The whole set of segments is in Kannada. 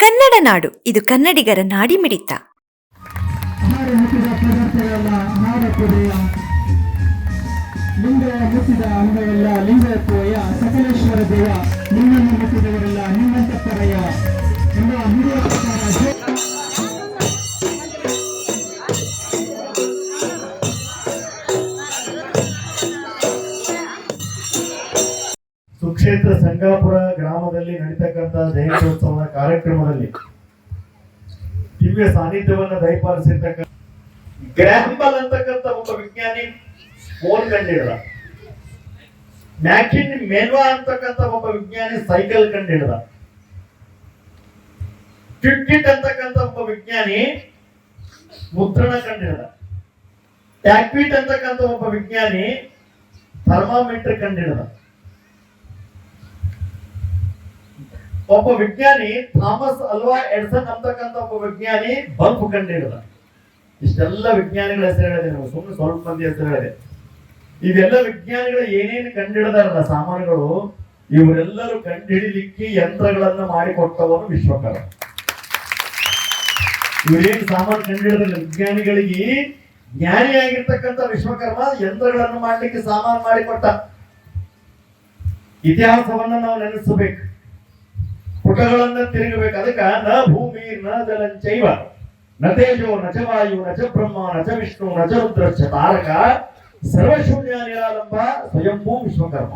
ಕನ್ನಡ ನಾಡು ಇದು ಕನ್ನಡಿಗರ ನಾಡಿ ಮಿಡಿತ ಲಿಂಗ ಮುಟ್ಟಿದ ಅಂಗವೆಲ್ಲ ಲಿಂಗತ್ವಯ ಸಕಲೇಶ್ವರ ದೇವ ನಿನ್ನನ್ನು ಮುಟ್ಟಿದವರೆಲ್ಲ ಸಂಗಾಪುರ ಗ್ರಾಮದಲ್ಲಿ ನಡೀತಕ್ಕಂಥ ಜಯಂತ್ಯೋತ್ಸವದ ಕಾರ್ಯಕ್ರಮದಲ್ಲಿ ದಿವ್ಯ ಸಾನ್ನಿಧ್ಯವನ್ನ ದಯಪಾಲಿಸಿರ್ತಕ್ಕಂಥ ಗ್ರಾಂಬಲ್ ಅಂತಕ್ಕಂಥ ಒಬ್ಬ ವಿಜ್ಞಾನಿ ಫೋನ್ ಕಂಡಿಡ್ದ. ಮ್ಯಾಕಿನ್ ಮೇನ್ವಾ ಅಂತಕ್ಕಂಥ ಒಬ್ಬ ವಿಜ್ಞಾನಿ ಸೈಕಲ್ ಕಂಡಿಡ್ದ. ಟಿಟ್ಕಿಟ್ ಅಂತಕ್ಕಂಥ ಒಬ್ಬ ವಿಜ್ಞಾನಿ ಮುದ್ರಣ ಕಂಡಿಡ್ದ. ಟ್ಯಾಕ್ವಿಟ್ ಅಂತಕ್ಕಂಥ ಒಬ್ಬ ವಿಜ್ಞಾನಿ ಥರ್ಮಾಮೀಟರ್ ಕಂಡಿಡ್ದ. ಒಬ್ಬ ವಿಜ್ಞಾನಿ ಥಾಮಸ್ ಅಲ್ವಾ ಎಡ್ಸನ್ ಅಂತಕ್ಕಂಥ ಒಬ್ಬ ವಿಜ್ಞಾನಿ ಬಲ್ಬ್ ಹಿಡಿದ ಇಷ್ಟೆಲ್ಲ ವಿಜ್ಞಾನಿಗಳ ಹೆಸರು ಹೇಳಿದೆ ನಾವು ಸುಮ್ಮನೆ ಸ್ವಲ್ಪ ಮಂದಿ ಹೆಸರು ಹೇಳಿದೆ. ಇವೆಲ್ಲ ವಿಜ್ಞಾನಿಗಳು ಏನೇನು ಕಂಡಿಡಿದಾರಲ್ಲ ಸಾಮಾನುಗಳು, ಇವರೆಲ್ಲರೂ ಕಂಡುಹಿಡಿಲಿಕ್ಕೆ ಯಂತ್ರಗಳನ್ನ ಮಾಡಿಕೊಟ್ಟವನು ವಿಶ್ವಕರ ಇವರೇನು ಸಾಮಾನು ಕಂಡುಹಿಡಿದ ವಿಜ್ಞಾನಿಗಳಿಗೆ ಜ್ಞಾನಿಯಾಗಿರ್ತಕ್ಕಂಥ ವಿಶ್ವಕರ್ಮ ಯಂತ್ರಗಳನ್ನು ಮಾಡಲಿಕ್ಕೆ ಸಾಮಾನು ಮಾಡಿಕೊಟ್ಟ. ಇತಿಹಾಸವನ್ನ ನಾವು ನೆನೆಸಬೇಕು. ಪುಟಗಳನ್ನ ತಿರುಗಬೇಕು. ಅದಕ್ಕ ನ ಭೂಮಿ, ನ ಜಲಂಚೈವ ನ ತೇಜೋ, ನ ಚ ವಾಯು, ನ ಚ ಬ್ರಹ್ಮ, ನ ಚ ವಿಷ್ಣು, ನ ಚ ರುದ್ರ, ಚ ತಾರಕ. ಸರ್ವಶೂನ್ಯ ನಿರಾಲಂಬ ಸ್ವಯಂಭೂ ವಿಶ್ವಕರ್ಮ.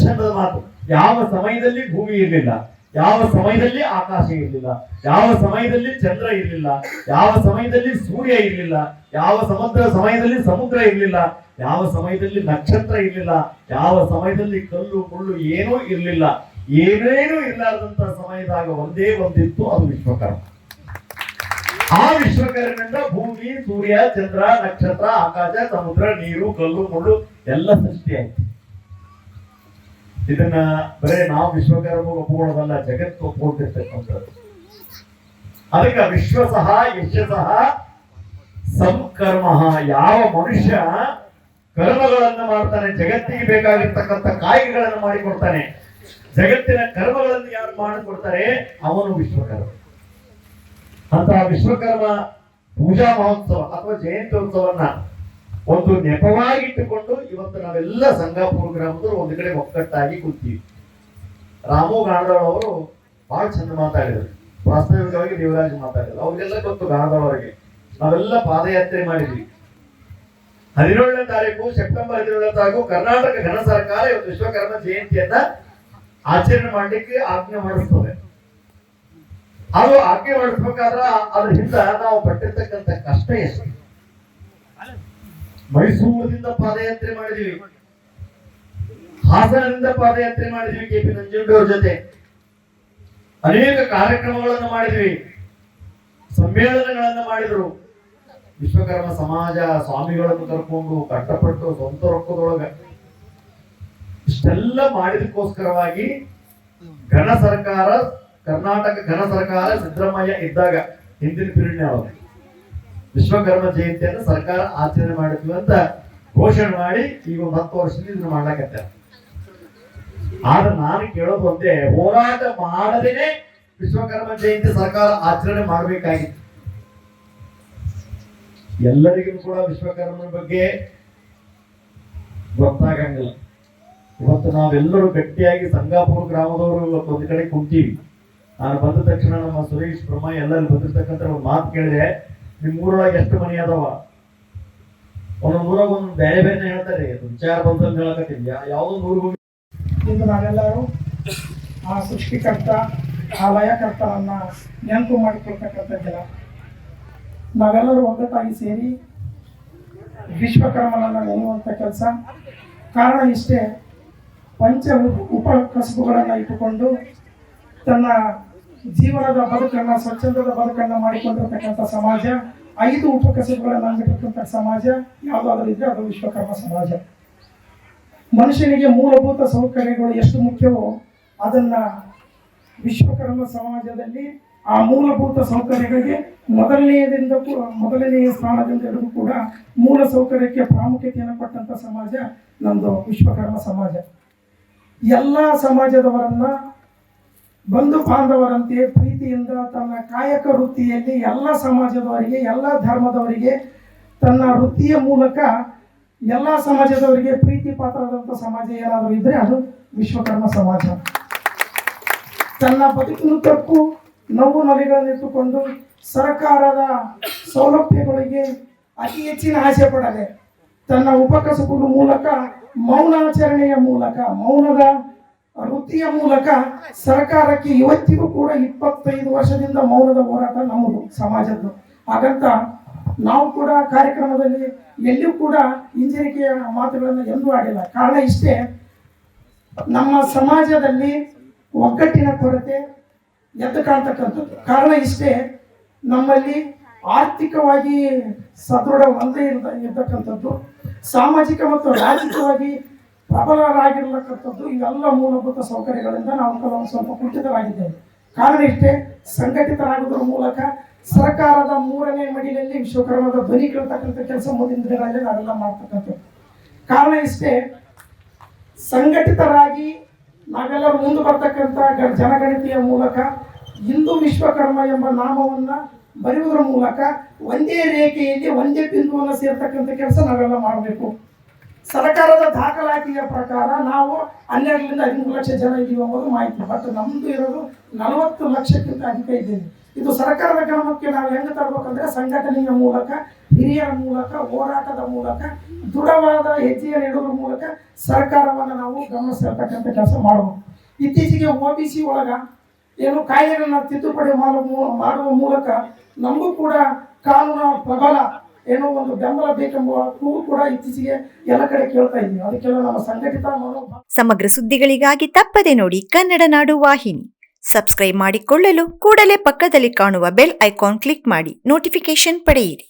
ಚಂದದ ಮಾತು. ಯಾವ ಸಮಯದಲ್ಲಿ ಭೂಮಿ ಇರಲಿಲ್ಲ, ಯಾವ ಸಮಯದಲ್ಲಿ ಆಕಾಶ ಇರಲಿಲ್ಲ, ಯಾವ ಸಮಯದಲ್ಲಿ ಚಂದ್ರ ಇರಲಿಲ್ಲ, ಯಾವ ಸಮಯದಲ್ಲಿ ಸೂರ್ಯ ಇರಲಿಲ್ಲ, ಯಾವ ಸಮುದ್ರ ಸಮಯದಲ್ಲಿ ಸಮುದ್ರ ಇರಲಿಲ್ಲ, ಯಾವ ಸಮಯದಲ್ಲಿ ನಕ್ಷತ್ರ ಇರಲಿಲ್ಲ, ಯಾವ ಸಮಯದಲ್ಲಿ ಕಲ್ಲು, ಮುಳ್ಳು ಏನೂ ಇರಲಿಲ್ಲ. ಏನೇನೂ ಇಲ್ಲದಂತ ಸಮಯದಾಗ ಒಂದೇ ಒಂದಿತ್ತು, ಅದು ವಿಶ್ವಕರ್ಮ. ಆ ವಿಶ್ವಕರ್ಮನಿಂದ ಭೂಮಿ, ಸೂರ್ಯ, ಚಂದ್ರ, ನಕ್ಷತ್ರ, ಆಕಾಶ, ಸಮುದ್ರ, ನೀರು, ಕಲ್ಲು, ಮುಳ್ಳು, ಎಲ್ಲ ಸೃಷ್ಟಿಯಾಯ್ತು ಇದನ್ನ ಬರೇ ನಾವು ವಿಶ್ವಕರ್ಮ ಒಪ್ಪಿಕೊಳ್ಳೋದಲ್ಲ ಜಗತ್ತು ಒಪ್ಪಿಕೊಂಡಿರ್ತಕ್ಕಂಥದ್ದು ಅದಕ್ಕೆ ವಿಶ್ವ ಸಹ ಯಶ ಸಹ ಸಂಕರ್ಮ ಯಾವ ಮನುಷ್ಯ ಕರ್ಮಗಳನ್ನು ಮಾಡ್ತಾನೆ, ಜಗತ್ತಿಗೆ ಬೇಕಾಗಿರ್ತಕ್ಕಂಥ ಕಾಯಿಗಳನ್ನು ಮಾಡಿಕೊಡ್ತಾನೆ ಜಗತ್ತಿನ ಕರ್ಮಗಳನ್ನು ಯಾರು ಮಾಡಿಕೊಡ್ತಾರೆ? ಅವನು ವಿಶ್ವಕರ್ಮ. ಅಂತ ವಿಶ್ವಕರ್ಮ ಪೂಜಾ ಮಹೋತ್ಸವ ಅಥವಾ ಜಯಂತ್ಯೋತ್ಸವನ್ನ ಒಂದು ನೆಪವಾಗಿಟ್ಟುಕೊಂಡು ಇವತ್ತು ನಾವೆಲ್ಲ ಸಂಗಾಪುರ ಗ್ರಾಮದವರು ಒಂದು ಕಡೆ ಒಕ್ಕಟ್ಟಾಗಿ ಕೂತೀವಿ. ರಾಮು ಅವರು ಬಹಳ ಚಂದ ಮಾತಾಡಿದ್ರು. ಪ್ರಾಸ್ತಾವಿಕವಾಗಿ ದೇವರಾಜ್ ಮಾತಾಡಿದ್ರು. ಅವ್ರಿಗೆಲ್ಲ ಗೊತ್ತು ಗಾಣದವರಿಗೆ ನಾವೆಲ್ಲ ಪಾದಯಾತ್ರೆ ಮಾಡಿದ್ವಿ. ಹದಿನೇಳನೇ ತಾರೀಕು, ಸೆಪ್ಟೆಂಬರ್ ಹದಿನೇಳನೇ ತಾರೀಕು ಕರ್ನಾಟಕ ಘನ ಸರ್ಕಾರ ಇವತ್ತು ವಿಶ್ವಕರ್ಮ ಜಯಂತಿಯನ್ನ ಆಚರಣೆ ಮಾಡ್ಲಿಕ್ಕೆ ಆಜ್ಞೆ ಮಾಡಿಸ್ತದೆ ಅದು ಆಜ್ಞೆ ಮಾಡಿಸ್ಬೇಕಾದ್ರ ಅದ್ರ ಹಿಂದ ನಾವು ಪಟ್ಟಿರ್ತಕ್ಕಂಥ ಕಷ್ಟ ಎಷ್ಟು? ಮೈಸೂರಿನಿಂದ ಪಾದಯಾತ್ರೆ ಮಾಡಿದೀವಿ. ಹಾಸನದಿಂದ ಪಾದಯಾತ್ರೆ ಮಾಡಿದ್ವಿ ಕೆ ಪಿ ಜೊತೆ. ಅನೇಕ ಕಾರ್ಯಕ್ರಮಗಳನ್ನು ಮಾಡಿದ್ವಿ. ಸಮ್ಮೇಳನಗಳನ್ನು ಮಾಡಿದ್ರು. ವಿಶ್ವಕರ್ಮ ಸಮಾಜ ಸ್ವಾಮಿಗಳನ್ನು ಕರ್ಕೊಂಡು ಕಷ್ಟಪಟ್ಟು ಸ್ವಂತ ರೊಕ್ಕದೊಳಗ. ಇಷ್ಟೆಲ್ಲ ಮಾಡಿದಕ್ಕೋಸ್ಕರವಾಗಿ ಘನ ಸರ್ಕಾರ, ಕರ್ನಾಟಕ ಘನ ಸರ್ಕಾರ ಸಿದ್ದರಾಮಯ್ಯ ಇದ್ದಾಗ, ಹಿಂದಿನ ಪೀರಿಯಡ್ ಅವರು ವಿಶ್ವಕರ್ಮ ಜಯಂತಿಯನ್ನು ಸರ್ಕಾರ ಆಚರಣೆ ಮಾಡಿದ್ವಿ ಅಂತ ಘೋಷಣೆ ಮಾಡಿ ಈಗ ಒಂದು ಹತ್ತು ವರ್ಷದಿಂದ ಇದನ್ನ ಮಾಡ್ಲಾಕತ್ತ. ಆದ್ರೆ ನಾನು ಕೇಳೋದು ಒಂದೇ, ಹೋರಾಟ ಮಾಡದೇನೆ ವಿಶ್ವಕರ್ಮ ಜಯಂತಿ ಸರ್ಕಾರ ಆಚರಣೆ ಮಾಡಬೇಕಾಗಿತ್ತು. ಎಲ್ಲರಿಗೂ ಕೂಡ ವಿಶ್ವಕರ್ಮನ ಬಗ್ಗೆ ಗೊತ್ತಾಗಂಗಿಲ್ಲ. ಇವತ್ತು ನಾವೆಲ್ಲರೂ ಗಟ್ಟಿಯಾಗಿ ಸಂಗಾಪುರ ಗ್ರಾಮದವರು ಇವತ್ತು ಒಂದು ಕಡೆ ಕುಂತೀವಿ. ನಾನು ಬಂದ ತಕ್ಷಣ ನಮ್ಮ ಸುರೇಶ್, ಬ್ರಹ್ಮ ಎಲ್ಲರೂ ಬಂದಿರ್ತಕ್ಕಂಥ ಮಾತು ಕೇಳಿದೆ. ನಿಮ್ಮ ಊರೊಳಗೆ ಎಷ್ಟು ಮನೆ ಅದಾವ? ಒಂದೊಂದು ಊರಾಗ ಒಂದು ಬೇರೆ ಬೇರೆ ಹೇಳ್ತಾರೆ. ವಿಚಾರ ಬಂದಲ್ಲಿ ಹೇಳಕತ್ತೀನಿ. ಯಾವ್ದೊಂದು ಊರಿಗೆ ಹೋಗಿ. ಇಂದು ನಾವೆಲ್ಲರೂ ಆ ಸೃಷ್ಟಿಕರ್ತ, ಆ ಲಯಕರ್ತನನ್ನ ನೆನಪು ಮಾಡಿಕೊಳ್ತಕ್ಕಂಥ ಜನ. ನಾವೆಲ್ಲರೂ ಒಗ್ಗಟ್ಟಾಗಿ ಸೇರಿ ವಿಶ್ವಕರ್ಮನನ್ನು ನೆನೆಯುವಂಥ ಕೆಲಸ. ಕಾರಣ ಇಷ್ಟೇ ಪಂಚ ಉಪ- ಉಪ ಕಸುಬುಗಳನ್ನು ಇಟ್ಟುಕೊಂಡು ತನ್ನ ಜೀವನದ ಬದುಕನ್ನು, ಸ್ವಚ್ಛಂದದ ಬದುಕನ್ನು ಮಾಡಿಕೊಂಡಿರ್ತಕ್ಕಂಥ ಸಮಾಜ, ಐದು ಉಪಕಸಬುಗಳನ್ನು ಅಂದಿರ್ತಕ್ಕಂಥ ಸಮಾಜ, ಯಾವುದಾದ್ರೂ ಇದ್ರೆ ಅದು ವಿಶ್ವಕರ್ಮ ಸಮಾಜ. ಮನುಷ್ಯನಿಗೆ ಮೂಲಭೂತ ಸೌಕರ್ಯಗಳು ಎಷ್ಟು ಮುಖ್ಯವೋ ಅದನ್ನ ವಿಶ್ವಕರ್ಮ ಸಮಾಜದಲ್ಲಿ ಆ ಮೂಲಭೂತ ಸೌಕರ್ಯಗಳಿಗೆ ಮೊದಲನೆಯದಿಂದ ಕೂಡ ಮೊದಲನೆಯ ಸ್ಥಾನದಿಂದ ಹಿಡಿದು ಕೂಡ ಮೂಲ ಸೌಕರ್ಯಕ್ಕೆ ಪ್ರಾಮುಖ್ಯತೆಯನ್ನು ಕೊಟ್ಟಂತ ಸಮಾಜ ನಮ್ಮದು ವಿಶ್ವಕರ್ಮ ಸಮಾಜ. ಎಲ್ಲ ಸಮಾಜದವರನ್ನ, ಬಂಧು ಬಾಂಧವರಂತೆ ಪ್ರೀತಿಯಿಂದ ತನ್ನ ಕಾಯಕ ವೃತ್ತಿಯಲ್ಲಿ ಎಲ್ಲ ಸಮಾಜದವರಿಗೆ, ಎಲ್ಲ ಧರ್ಮದವರಿಗೆ ತನ್ನ ವೃತ್ತಿಯ ಮೂಲಕ ಎಲ್ಲ ಸಮಾಜದವರಿಗೆ ಪ್ರೀತಿ ಪಾತ್ರದಂಥ ಸಮಾಜ ಏನಾದರೂ ಇದ್ರೆ ಅದು ವಿಶ್ವಕರ್ಮ ಸಮಾಜ. ತನ್ನ ಬದುಕಿನುದ್ದಕ್ಕೂ ನೋವು ನಲಿಗಳನ್ನಿಟ್ಟುಕೊಂಡು ಸರ್ಕಾರದ ಸೌಲಭ್ಯಗಳಿಗೆ ಅತಿ ಹೆಚ್ಚಿನ ಆಸೆ ಪಡದೆ ತನ್ನ ಉಪಕಸಬುಗಳ ಮೂಲಕ, ಮೌನಾಚರಣೆಯ ಮೂಲಕ, ಮೌನದ ವೃತ್ತಿಯ ಮೂಲಕ ಸರ್ಕಾರಕ್ಕೆ ಇವತ್ತಿಗೂ ಕೂಡ ಇಪ್ಪತ್ತೈದು ವರ್ಷದಿಂದ ಮೌನದ ಹೋರಾಟ ನಮ್ಮದು, ಸಮಾಜದ್ದು. ಹಾಗಂತ ನಾವು ಕೂಡ ಕಾರ್ಯಕ್ರಮದಲ್ಲಿ ಎಲ್ಲಿಯೂ ಕೂಡ ಹಿಂಜರಿಕೆಯ ಮಾತುಗಳನ್ನು ಎಂದೂ ಆಡಿಲ್ಲ. ಕಾರಣ ಇಷ್ಟೇ, ನಮ್ಮ ಸಮಾಜದಲ್ಲಿ ಒಗ್ಗಟ್ಟಿನ ಕೊರತೆ ಎದ್ದು ಕಾಣ್ತಕ್ಕಂಥದ್ದು. ಕಾರಣ ಇಷ್ಟೇ, ನಮ್ಮಲ್ಲಿ ಆರ್ಥಿಕವಾಗಿ ಸದೃಢ ಒಂದೇ ಇರ್ತಕ್ಕಂಥದ್ದು. ಸಾಮಾಜಿಕ ಮತ್ತು ರಾಜಕೀಯವಾಗಿ ಪ್ರಬಲರಾಗಿರತಕ್ಕಂಥದ್ದು ಇವೆಲ್ಲ ಮೂಲಭೂತ ಸೌಕರ್ಯಗಳಿಂದ ನಾವು ಕೆಲವು ಸ್ವಲ್ಪ ಕುಂಠಿತರಾಗಿದ್ದೇವೆ ಕಾರಣ ಇಷ್ಟೇ, ಸಂಘಟಿತರಾಗುವುದರ ಮೂಲಕ ಸರ್ಕಾರದ ಮೂರನೇ ಮಡಿಲಲ್ಲಿ ವಿಶ್ವಕರ್ಮದ ಧ್ವನಿ ಕೆಲಸ ಮುಂದಿನ ದಿನಗಳಲ್ಲಿ ನಾವೆಲ್ಲ ಮಾಡ್ತಕ್ಕಂಥದ್ದು. ಕಾರಣ ಇಷ್ಟೇ, ಸಂಘಟಿತರಾಗಿ ನಾವೆಲ್ಲರೂ ಮುಂದೆ ಬರ್ತಕ್ಕಂಥ ಜನಗಣತಿಯ ಮೂಲಕ ಹಿಂದೂ ವಿಶ್ವಕರ್ಮ ಎಂಬ ನಾಮವನ್ನ ಬರೆಯುವುದರ ಮೂಲಕ ಒಂದೇ ರೇಖೆಯಲ್ಲಿ ಒಂದೇ ಬಿಂದುವನ್ನು ಸೇರ್ತಕ್ಕಂಥ ಕೆಲಸ ನಾವೆಲ್ಲ ಮಾಡಬೇಕು. ಸರ್ಕಾರದ ದಾಖಲಾತಿಯ ಪ್ರಕಾರ ನಾವು ಹನ್ನೆರಡರಿಂದ ಹದಿಮೂರು ಲಕ್ಷ ಜನ ಇದೀವಿ ಅನ್ನೋದು ಮಾಹಿತಿ. ಬಟ್ ನಮ್ಮದು ಇರೋದು ನಲವತ್ತು ಲಕ್ಷಕ್ಕಿಂತ ಅಧಿಕ ಇದ್ದೀವಿ ಇದು ಸರ್ಕಾರದ ಗಮನಕ್ಕೆ ನಾವು ಹೆಂಗೆ ತರಬೇಕಂದ್ರೆ ಸಂಘಟನೆಯ ಮೂಲಕ, ಹಿರಿಯರ ಮೂಲಕ, ಹೋರಾಟದ ಮೂಲಕ, ದೃಢವಾದ ಹೆಜ್ಜೆಯನ್ನು ಇಡೋದ್ರ ಮೂಲಕ ಸರ್ಕಾರವನ್ನು ನಾವು ಗಮನ ಸೇರ್ತಕ್ಕಂಥ ಕೆಲಸ ಮಾಡಬೇಕು ಇತ್ತೀಚೆಗೆ ಒ ಬಿ ಸಿ ಒಳಗ ಏನು ಕಾಯ್ದೆಗಳನ್ನ ತಿದ್ದುಪಡಿ ಮಾಡುವ ಮೂಲಕ ನಮಗೂ ಕೂಡ ಕಾನೂನ ಪ್ರಬಲ ಏನೋ ಒಂದು ಬೆಂಬಲ ಬೇಕೆಂಬ ಕೂಡ ಇತ್ತೀಚೆಗೆ ಎಲ್ಲ ಕಡೆ ಕೇಳ್ತಾ ಇದ್ದೀವಿ. ಅದಕ್ಕೆಲ್ಲ ನಮ್ಮ ಸಂಘಟಿತ ಮನೋಭಾವ ಸಮಗ್ರ ಸುದ್ದಿಗಳಿಗಾಗಿ ತಪ್ಪದೆ ನೋಡಿ ಕನ್ನಡ ನಾಡು ವಾಹಿನಿ. ಸಬ್ಸ್ಕ್ರೈಬ್ ಮಾಡಿಕೊಳ್ಳಲು ಕೂಡಲೇ ಪಕ್ಕದಲ್ಲಿ ಕಾಣುವ ಬೆಲ್ ಐಕಾನ್ ಕ್ಲಿಕ್ ಮಾಡಿ. ನೋಟಿಫಿಕೇಶನ್ ಪಡೆಯಿರಿ.